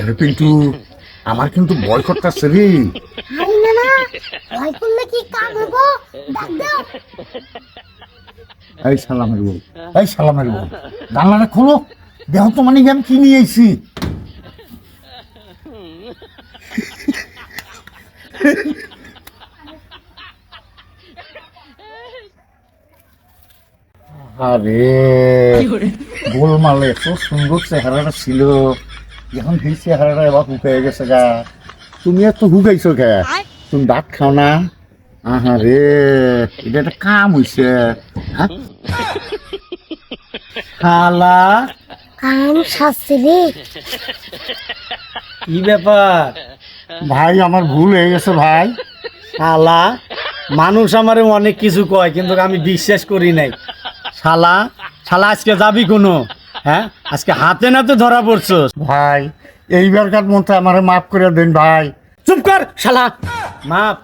আরে পিন্টু আমার কিন্তু ভয় করতেছে রে আরে না না ভয় করলে কি কাম হব ডাক দাও। এই সালামের বউ এই সালামের বউ জানলাটা খোলো দেহ তো মানে আমি কি নিয়ে আইছি। আরে গোলমালে এত সুন্দর চেহারাটা ছিল। এখন সেই চেহারাটা এবার হুকাই গেছে গা। তুমি এত হুকাইছো কে? তুমি ভাত খাও না? আহারে এটা একটা কাম হইছে খালা কাম শাস্তি কি ব্যাপার? ভাই আমার ভুল হয়ে গেছে ভাই। শালা। মানুষ আমারে অনেক কিছু কয় কিন্তু আমি বিশ্বাস করি নাই। শালা। শালা আজকে যাবি কোনো? হ্যাঁ? আজকে হাতে নাতে ধরা পড়ছস। ভাই এইবারকার মতো আমার মাফ করে দেন ভাই। চুপ কর শালা। মাপ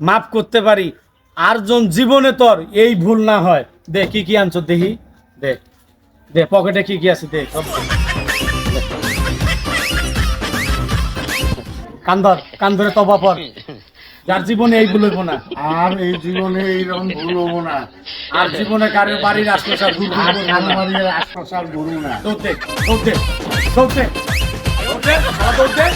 মাপ করতে পারি। আর জন জীবনে তোর এই ভুল না হয়। দে কি কি আনছো দেখি? দে দে পকেটে কি কি আছে দে সব দে। দে। কান ধর তবা পর। যার জীবনে এই ভুল না। আর এই জীবনে এইরকম ভুল হব না। আর জীবনে কারোর বাড়ির আশপাশ আর ঘুর ঘুর করব না। আলমারির আশপাশ আর ঘুরবো না। দৌড় দে দৌড় দে